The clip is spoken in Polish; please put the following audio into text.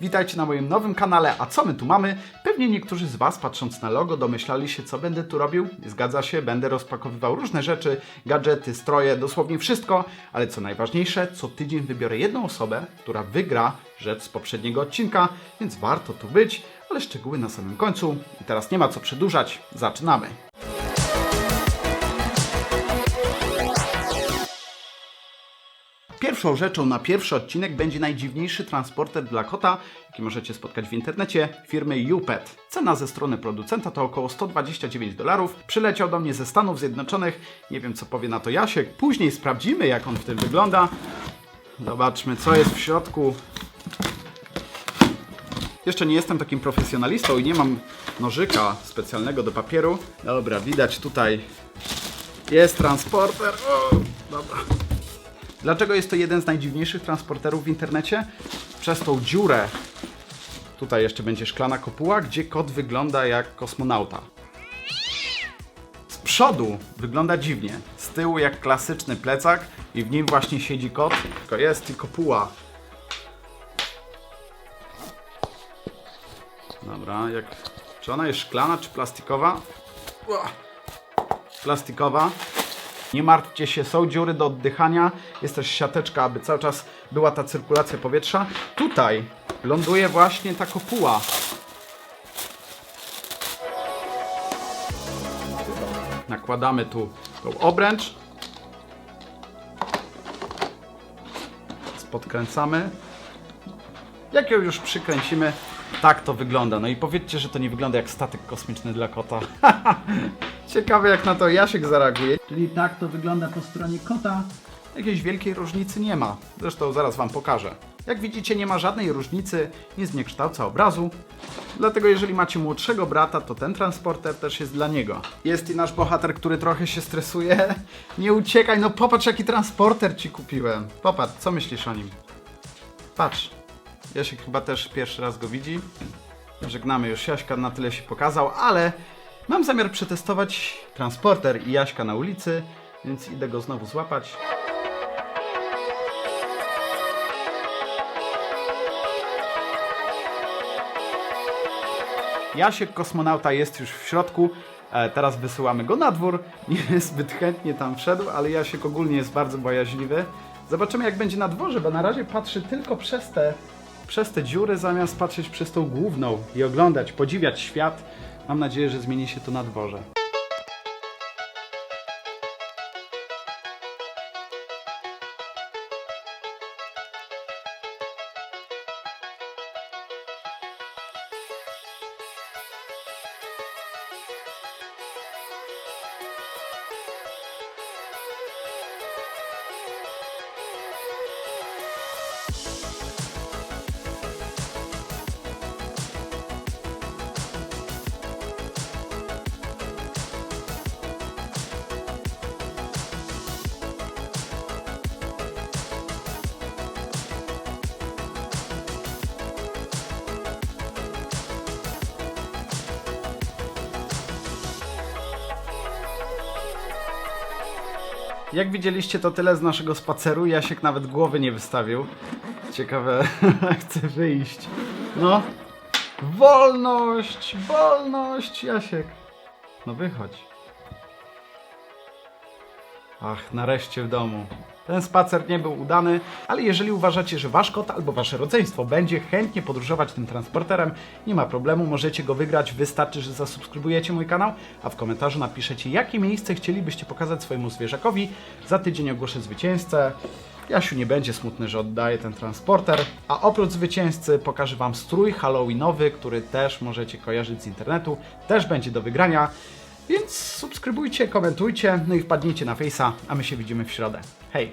Witajcie na moim nowym kanale, a co my tu mamy? Pewnie niektórzy z Was, patrząc na logo, domyślali się, co będę tu robił. Zgadza się, będę rozpakowywał różne rzeczy, gadżety, stroje, dosłownie wszystko, ale co najważniejsze, co tydzień wybiorę jedną osobę, która wygra rzecz z poprzedniego odcinka, więc warto tu być, ale szczegóły na samym końcu. I teraz nie ma co przedłużać, zaczynamy. Pierwszą rzeczą na pierwszy odcinek będzie najdziwniejszy transporter dla kota, jaki możecie spotkać w internecie, firmy UPET. Cena ze strony producenta to około 129 dolarów. Przyleciał do mnie ze Stanów Zjednoczonych. Nie wiem, co powie na to Jasiek. Później sprawdzimy, jak on w tym wygląda. Zobaczmy, co jest w środku. Jeszcze nie jestem takim profesjonalistą i nie mam nożyka specjalnego do papieru. Dobra, widać tutaj jest transporter. O, dobra. Dlaczego jest to jeden z najdziwniejszych transporterów w internecie? Przez tą dziurę. Tutaj jeszcze będzie szklana kopuła, gdzie kot wygląda jak kosmonauta. Z przodu wygląda dziwnie. Z tyłu jak klasyczny plecak i w nim właśnie siedzi kot, tylko jest i kopuła. Dobra, jak... Czy ona jest szklana, czy plastikowa? Plastikowa. Nie martwcie się, są dziury do oddychania, jest też siateczka, aby cały czas była ta cyrkulacja powietrza. Tutaj ląduje właśnie ta kopuła. Nakładamy tu tą obręcz. Podkręcamy. Jak ją już przykręcimy, tak to wygląda. No i powiedzcie, że to nie wygląda jak statek kosmiczny dla kota. Ciekawe jak na to Jasiek zareaguje. Czyli tak to wygląda po stronie kota. Jakiejś wielkiej różnicy nie ma. Zresztą zaraz Wam pokażę. Jak widzicie nie ma żadnej różnicy, nie zniekształca obrazu. Dlatego jeżeli macie młodszego brata, to ten transporter też jest dla niego. Jest i nasz bohater, który trochę się stresuje. Nie uciekaj, no popatrz jaki transporter Ci kupiłem. Popatrz, co myślisz o nim? Patrz. Jasiek chyba też pierwszy raz go widzi. Żegnamy już Jaśka, na tyle się pokazał, ale mam zamiar przetestować transporter i Jaśka na ulicy, więc idę go znowu złapać. Jasiek kosmonauta jest już w środku. E, teraz wysyłamy go na dwór. Nie zbyt chętnie tam wszedł, ale Jasiek ogólnie jest bardzo bojaźliwy. Zobaczymy jak będzie na dworze, bo na razie patrzy tylko przez te, przez te dziury, zamiast patrzeć przez tą główną i oglądać, podziwiać świat. Mam nadzieję, że zmieni się to na dworze. Jak widzieliście, to tyle z naszego spaceru. Jasiek nawet głowy nie wystawił. Ciekawe, chce wyjść. No. Wolność! Wolność, Jasiek. No wychodź. Ach, nareszcie w domu. Ten spacer nie był udany, ale jeżeli uważacie, że wasz kot albo wasze rodzeństwo będzie chętnie podróżować tym transporterem, nie ma problemu, możecie go wygrać. Wystarczy, że zasubskrybujecie mój kanał, a w komentarzu napiszecie, jakie miejsce chcielibyście pokazać swojemu zwierzakowi. Za tydzień ogłoszę zwycięzcę. Jasiu nie będzie smutny, że oddaję ten transporter. A oprócz zwycięzcy pokażę Wam strój halloweenowy, który też możecie kojarzyć z internetu. Też będzie do wygrania. Więc subskrybujcie, komentujcie, no i wpadnijcie na Face'a, a my się widzimy w środę. Hej!